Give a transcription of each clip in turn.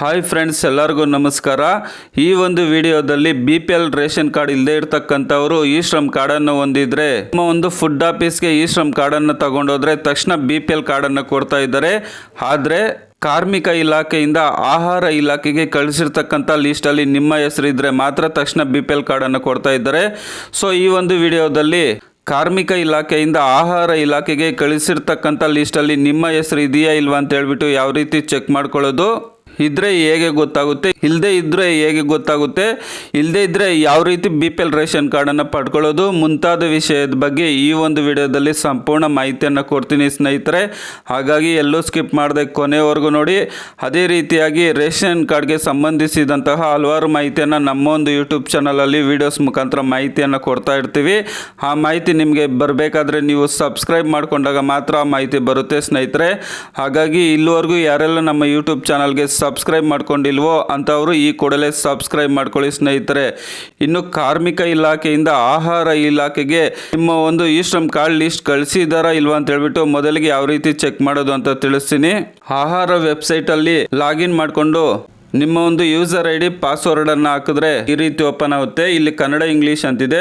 Hi friends ಎಲ್ಲರಿಗೂ ನಮಸ್ಕಾರ. ಈ ಒಂದು ವಿಡಿಯೋದಲ್ಲಿ B P L ration card ಇಲ್ಲದೆ ಇರ್ತಕ್ಕಂಥವರು ಈ ಶ್ರಮ್ ಕಾರ್ಡನ್ನು ಹೊಂದಿದ್ರೆ, ನಿಮ್ಮ ಒಂದು ಫುಡ್ ಆಫೀಸ್ಗೆ ಈ ಶ್ರಮ್ ಕಾರ್ಡನ್ನು ತಗೊಂಡೋದ್ರೆ ತಕ್ಷಣ ಬಿ ಪಿ ಎಲ್ ಕಾರ್ಡನ್ನು ಕೊಡ್ತಾ ಇದ್ದಾರೆ. ಆದರೆ, ಕಾರ್ಮಿಕ ಇಲಾಖೆಯಿಂದ ಆಹಾರ ಇಲಾಖೆಗೆ ಕಳಿಸಿರ್ತಕ್ಕಂಥ ಲೀಸ್ಟಲ್ಲಿ ನಿಮ್ಮ ಹೆಸರಿದ್ರೆ ಮಾತ್ರ ತಕ್ಷಣ ಬಿ ಪಿ ಎಲ್ ಕಾರ್ಡನ್ನು ಕೊಡ್ತಾ ಇದ್ದಾರೆ. ಸೊ ಈ ಒಂದು ವಿಡಿಯೋದಲ್ಲಿ ಕಾರ್ಮಿಕ ಇಲಾಖೆಯಿಂದ ಆಹಾರ ಇಲಾಖೆಗೆ ಕಳಿಸಿರ್ತಕ್ಕಂಥ ಲೀಸ್ಟಲ್ಲಿ ನಿಮ್ಮ ಹೆಸರು ಇದೆಯಾ ಇಲ್ವಾ ಅಂತ ಹೇಳ್ಬಿಟ್ಟು ಯಾವ ರೀತಿ ಚೆಕ್ ಮಾಡ್ಕೊಳ್ಳೋದು. ಇದ್ರೆ ಹೇಗೆ ಗೊತ್ತಾಗುತ್ತೆ? ಇಲ್ಲದೆ ಇದ್ರೆ ಹೇಗೆ ಗೊತ್ತಾಗುತ್ತೆ? ಇಲ್ಲದೆ ಇದ್ರೆ ಯಾವ ರೀತಿ ಬಿ ಪಿ ಎಲ್ ರೇಷನ್ ಕಾರ್ಡನ್ನು ಪಡ್ಕೊಳ್ಳೋದು? ಮುಂತಾದ ವಿಷಯದ ಬಗ್ಗೆ ಈ ಒಂದು ವಿಡಿಯೋದಲ್ಲಿ ಸಂಪೂರ್ಣ ಮಾಹಿತಿಯನ್ನು ಕೊಡ್ತೀನಿ ಸ್ನೇಹಿತರೆ. ಹಾಗಾಗಿ ಎಲ್ಲೂ ಸ್ಕಿಪ್ ಮಾಡದೆ ಕೊನೆವರೆಗೂ ನೋಡಿ. ಅದೇ ರೀತಿಯಾಗಿ ರೇಷನ್ ಕಾರ್ಡ್ಗೆ ಸಂಬಂಧಿಸಿದಂತಹ ಹಲವಾರು ಮಾಹಿತಿಯನ್ನು ನಮ್ಮ ಒಂದು ಯೂಟ್ಯೂಬ್ ಚಾನಲಲ್ಲಿ ವಿಡಿಯೋಸ್ ಮುಖಾಂತರ ಮಾಹಿತಿಯನ್ನು ಕೊಡ್ತಾ ಇರ್ತೀವಿ. ಆ ಮಾಹಿತಿ ನಿಮಗೆ ಬರಬೇಕಾದ್ರೆ ನೀವು ಸಬ್ಸ್ಕ್ರೈಬ್ ಮಾಡಿಕೊಂಡಾಗ ಮಾತ್ರ ಆ ಮಾಹಿತಿ ಬರುತ್ತೆ ಸ್ನೇಹಿತರೆ. ಹಾಗಾಗಿ ಇಲ್ಲಿವರೆಗೂ ಯಾರೆಲ್ಲ ನಮ್ಮ ಯೂಟ್ಯೂಬ್ ಚಾನಲ್ಗೆ ಸಬ್ಸ್ಕ್ರೈಬ್ ಮಾಡ್ಕೊಂಡಿಲ್ವೋ ಅಂಥವರು ಈ ಕೂಡಲೇ ಸಬ್ಸ್ಕ್ರೈಬ್ ಮಾಡ್ಕೊಳ್ಳಿ ಸ್ನೇಹಿತರೆ. ಇನ್ನು ಕಾರ್ಮಿಕ ಇಲಾಖೆಯಿಂದ ಆಹಾರ ಇಲಾಖೆಗೆ ನಿಮ್ಮ ಒಂದು ಈ ಶ್ರಮ್ ಕಾರ್ಡ್ ಲಿಸ್ಟ್ ಕಳಿಸಿದಾರಾ ಇಲ್ವಾ ಅಂತ ಹೇಳ್ಬಿಟ್ಟು ಮೊದಲಿಗೆ ಯಾವ ರೀತಿ ಚೆಕ್ ಮಾಡೋದು ಅಂತ ತಿಳಿಸ್ತೀನಿ. ಆಹಾರ ವೆಬ್ಸೈಟಲ್ಲಿ ಲಾಗಿನ್ ಮಾಡಿಕೊಂಡು ನಿಮ್ಮ ಒಂದು ಯೂಸರ್ ಐ ಡಿ ಪಾಸ್ವರ್ಡನ್ನು ಹಾಕಿದ್ರೆ ಈ ರೀತಿ ಓಪನ್ ಆಗುತ್ತೆ. ಇಲ್ಲಿ ಕನ್ನಡ ಇಂಗ್ಲೀಷ್ ಅಂತಿದೆ.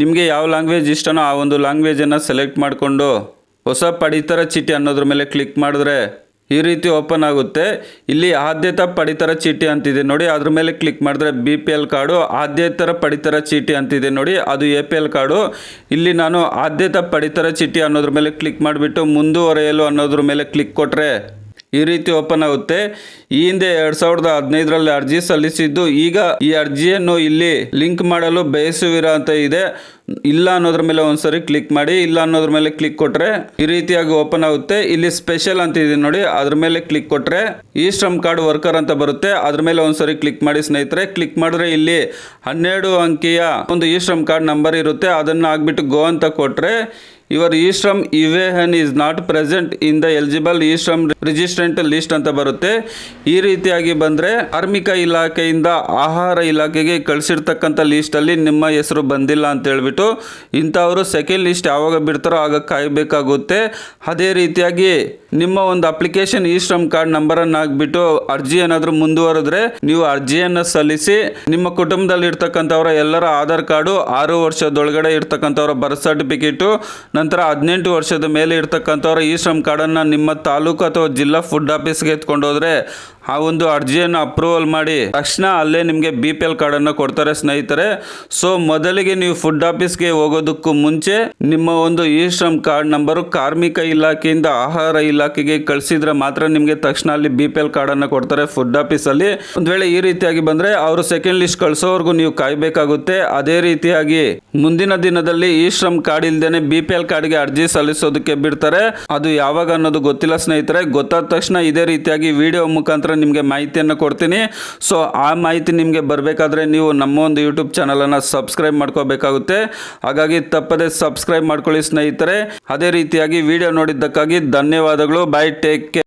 ನಿಮಗೆ ಯಾವ ಲ್ಯಾಂಗ್ವೇಜ್ ಇಷ್ಟನೋ ಆ ಒಂದು ಲ್ಯಾಂಗ್ವೇಜನ್ನು ಸೆಲೆಕ್ಟ್ ಮಾಡಿಕೊಂಡು ಹೊಸ ಪಡಿತರ ಚೀಟಿ ಅನ್ನೋದ್ರ ಮೇಲೆ ಕ್ಲಿಕ್ ಮಾಡಿದ್ರೆ ಈ ರೀತಿ ಓಪನ್ ಆಗುತ್ತೆ. ಇಲ್ಲಿ ಆದ್ಯತಾ ಪಡಿತರ ಚೀಟಿ ಅಂತಿದೆ ನೋಡಿ. ಅದ್ರ ಮೇಲೆ ಕ್ಲಿಕ್ ಮಾಡಿದ್ರೆ ಬಿ ಪಿ ಎಲ್ ಕಾರ್ಡು, ಆದ್ಯತರ ಪಡಿತರ ಚೀಟಿ ಅಂತಿದೆ ನೋಡಿ. ಅದು ಎ ಪಿ ಎಲ್ ಕಾರ್ಡು. ಇಲ್ಲಿ ನಾನು ಆದ್ಯತಾ ಪಡಿತರ ಚೀಟಿ ಅನ್ನೋದ್ರ ಮೇಲೆ ಕ್ಲಿಕ್ ಮಾಡಿಬಿಟ್ಟು ಮುಂದುವರೆಯಲು ಅನ್ನೋದ್ರ ಮೇಲೆ ಕ್ಲಿಕ್ ಕೊಟ್ಟರೆ ಈ ರೀತಿ ಓಪನ್ ಆಗುತ್ತೆ. ಈ ಹಿಂದೆ ಎರಡ್ ಸಾವಿರದ ಹದಿನೈದರಲ್ಲಿ ಅರ್ಜಿ ಸಲ್ಲಿಸಿದ್ದು, ಈಗ ಈ ಅರ್ಜಿಯನ್ನು ಇಲ್ಲಿ ಲಿಂಕ್ ಮಾಡಲು ಬಯಸುವಿರಾ ಅಂತ ಇದೆ. ಇಲ್ಲ ಅನ್ನೋದ್ರ ಮೇಲೆ ಒಂದ್ಸರಿ ಕ್ಲಿಕ್ ಮಾಡಿ, ಇಲ್ಲ ಅನ್ನೋದ್ರ ಮೇಲೆ ಕ್ಲಿಕ್ ಕೊಟ್ರೆ ಈ ರೀತಿಯಾಗಿ ಓಪನ್ ಆಗುತ್ತೆ. ಇಲ್ಲಿ ಸ್ಪೆಷಲ್ ಅಂತ ಇದೆ ನೋಡಿ, ಅದ್ರ ಮೇಲೆ ಕ್ಲಿಕ್ ಕೊಟ್ರೆ ಈ ಶ್ರಮ್ ಕಾರ್ಡ್ ವರ್ಕರ್ ಅಂತ ಬರುತ್ತೆ. ಅದ್ರ ಮೇಲೆ ಒಂದ್ಸರಿ ಕ್ಲಿಕ್ ಮಾಡಿ ಸ್ನೇಹಿತರೆ, ಕ್ಲಿಕ್ ಮಾಡಿದ್ರೆ ಇಲ್ಲಿ ಹನ್ನೆರಡು ಅಂಕಿಯ ಒಂದು ಈ ಶ್ರಮ್ ಕಾರ್ಡ್ ನಂಬರ್ ಇರುತ್ತೆ. ಅದನ್ನ ಆಗ್ಬಿಟ್ಟು ಗೋ ಅಂತ ಕೊಟ್ರೆ your e Shram ಇವೇಹನ್ is not present in the eligible e Shram registrant list ಅಂತ ಬರುತ್ತೆ. ಈ ರೀತಿಯಾಗಿ ಬಂದರೆ ಕಾರ್ಮಿಕ ಇಲಾಖೆಯಿಂದ ಆಹಾರ ಇಲಾಖೆಗೆ ಕಳಿಸಿರ್ತಕ್ಕಂಥ ಲಿಸ್ಟಲ್ಲಿ ನಿಮ್ಮ ಹೆಸರು ಬಂದಿಲ್ಲ ಅಂತ ಹೇಳ್ಬಿಟ್ಟು ಇಂಥವರು ಸೆಕೆಂಡ್ ಲಿಸ್ಟ್ ಯಾವಾಗ ಬಿಡ್ತಾರೋ ಆಗ ಕಾಯಬೇಕಾಗುತ್ತೆ. ಅದೇ ರೀತಿಯಾಗಿ ನಿಮ್ಮ ಒಂದು ಅಪ್ಲಿಕೇಶನ್ ಈ ಶ್ರಮ್ ಕಾರ್ಡ್ ನಂಬರನ್ನು ಹಾಕ್ಬಿಟ್ಟು ಅರ್ಜಿ ಏನಾದರೂ ಮುಂದುವರೆದ್ರೆ ನೀವು ಅರ್ಜಿಯನ್ನು ಸಲ್ಲಿಸಿ ನಿಮ್ಮ ಕುಟುಂಬದಲ್ಲಿ ಇರ್ತಕ್ಕಂಥವರ ಎಲ್ಲರ ಆಧಾರ್ ಕಾರ್ಡು ಆರು ವರ್ಷದೊಳಗಡೆ ಇರ್ತಕ್ಕಂಥವರ ಬರ್ತ್ ಸರ್ಟಿಫಿಕೇಟು ನಂತರ ಹದಿನೆಂಟು ವರ್ಷದ ಮೇಲೆ ಇರ್ತಕ್ಕಂಥವ್ರ ಈ ಶ್ರಮ್ ಕಾರ್ಡನ್ನು ನಿಮ್ಮ ತಾಲೂಕು ಅಥವಾ ಜಿಲ್ಲಾ ಫುಡ್ ಆಫೀಸ್ಗೆ ಎತ್ಕೊಂಡು ಹೋದರೆ ಆ ಒಂದು ಅರ್ಜಿಯನ್ನು ಅಪ್ರೂವಲ್ ಮಾಡಿ ತಕ್ಷಣ ಅಲ್ಲೇ ನಿಮಗೆ ಬಿ ಪಿ ಎಲ್ ಕಾರ್ಡನ್ನು ಕೊಡ್ತಾರೆ ಸ್ನೇಹಿತರೆ. ಸೊ ಮೊದಲಿಗೆ ನೀವು ಫುಡ್ ಆಫೀಸ್ಗೆ ಹೋಗೋದಕ್ಕೂ ಮುಂಚೆ ನಿಮ್ಮ ಒಂದು ಇ ಶ್ರಮ್ ಕಾರ್ಡ್ ನಂಬರು ಕಾರ್ಮಿಕ ಇಲಾಖೆಯಿಂದ ಆಹಾರ ಇಲಾಖೆಗೆ ಕಳಿಸಿದ್ರೆ ಮಾತ್ರ ನಿಮಗೆ ತಕ್ಷಣ ಅಲ್ಲಿ ಬಿ ಪಿ ಎಲ್ ಕಾರ್ಡನ್ನು ಕೊಡ್ತಾರೆ ಫುಡ್ ಆಫೀಸಲ್ಲಿ. ಒಂದು ವೇಳೆ ಈ ರೀತಿಯಾಗಿ ಬಂದರೆ ಅವರು ಸೆಕೆಂಡ್ ಲಿಸ್ಟ್ ಕಳಿಸೋವರೆಗೂ ನೀವು ಕಾಯಬೇಕಾಗುತ್ತೆ. ಅದೇ ರೀತಿಯಾಗಿ ಮುಂದಿನ ದಿನದಲ್ಲಿ ಈ ಶ್ರಮ್ ಕಾರ್ಡ್ ಇಲ್ದೇನೆ ಬಿ ಪಿ ಎಲ್ ಕಾರ್ಡ್ಗೆ ಅರ್ಜಿ ಸಲ್ಲಿಸೋದಕ್ಕೆ ಬಿಡ್ತಾರೆ. ಅದು ಯಾವಾಗ ಅನ್ನೋದು ಗೊತ್ತಿಲ್ಲ ಸ್ನೇಹಿತರೆ. ಗೊತ್ತಾದ ತಕ್ಷಣ ಇದೇ ರೀತಿಯಾಗಿ ವಿಡಿಯೋ ಮುಖಾಂತರ ನಿಮಗೆ ಮಾಹಿತಿಯನ್ನು ಕೊಡ್ತೀನಿ. ಸೊ ಆ ಮಾಹಿತಿ ನಿಮಗೆ ಬರಬೇಕಾದ್ರೆ ನೀವು ನಮ್ಮ ಒಂದು ಯೂಟ್ಯೂಬ್ ಚಾನಲನ್ನು ಸಬ್ಸ್ಕ್ರೈಬ್ ಮಾಡ್ಕೋಬೇಕಾಗುತ್ತೆ. ಹಾಗಾಗಿ ತಪ್ಪದೆ ಸಬ್ಸ್ಕ್ರೈಬ್ ಮಾಡ್ಕೊಳ್ಳಿ ಸ್ನೇಹಿತರೆ. ಅದೇ ರೀತಿಯಾಗಿ ವಿಡಿಯೋ ನೋಡಿದ್ದಕ್ಕಾಗಿ ಧನ್ಯವಾದಗಳು. Bye take care